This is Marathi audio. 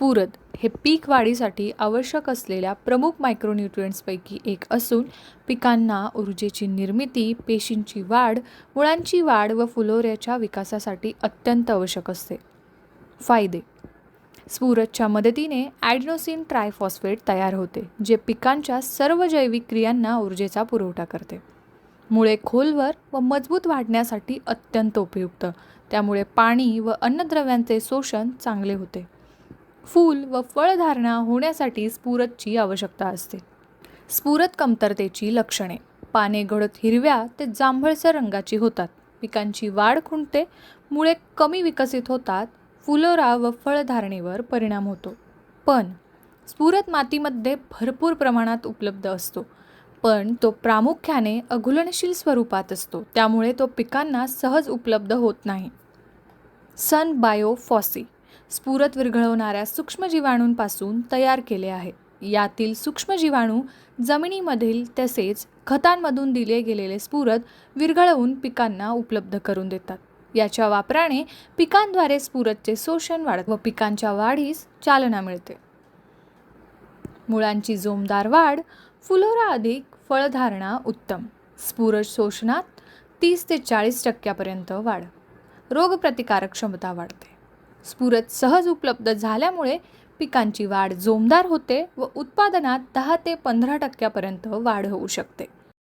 स्फुरद हे पीक वाढीसाठी आवश्यक असलेल्या प्रमुख मायक्रोन्यूट्रियंट्सपैकी एक असून पिकांना ऊर्जेची निर्मिती पेशींची वाढ मुळांची वाढ व फुलोऱ्याच्या विकासासाठी अत्यंत आवश्यक असते. फायदे. स्फुरदच्या मदतीने ॲडनोसिन ट्रायफॉस्फेट तयार होते जे पिकांच्या सर्व जैविक क्रियांना ऊर्जेचा पुरवठा करते. मुळे खोलवर व मजबूत वाढण्यासाठी अत्यंत उपयुक्त त्यामुळे पाणी व अन्नद्रव्यांचे शोषण चांगले होते. फूल व फळधारणा होण्यासाठी स्फुरदची आवश्यकता असते. स्फुरद कमतरतेची लक्षणे. पाने गडद हिरव्या ते जांभळसर रंगाची होतात. पिकांची वाढ खुंटते मुळे कमी विकसित होतात फुलोरा व फळधारणेवर परिणाम होतो. पण स्फुरत मातीमध्ये भरपूर प्रमाणात उपलब्ध असतो. पण तो प्रामुख्याने अघुलनशील स्वरूपात असतो. त्यामुळे तो पिकांना सहज उपलब्ध होत नाही. सन बायोफॉसी. स्फुरत विरघळवणाऱ्या सूक्ष्मजीवाणूंपासून तयार केले आहे. यातील सूक्ष्मजीवाणू जमिनीमधील तसेच खतांमधून दिले गेलेले स्फुरत विरघळवून पिकांना उपलब्ध करून देतात. याच्या वापराने पिकांद्वारे स्फुरदचे शोषण वाढत व पिकांच्या वाढीस चालना मिळते. मुळांची जोमदार वाढ फुलोरा अधिक फळधारणा उत्तम. स्फुरत शोषणात तीस ते चाळीस टक्क्यापर्यंत वाढ. रोगप्रतिकारक क्षमता वाढते. स्फुरद सहज उपलब्ध झाल्यामुळे पिकांची वाढ जोमदार होते व उत्पादनात दहा ते पंधरा टक्क्यापर्यंत वाढ होऊ शकते.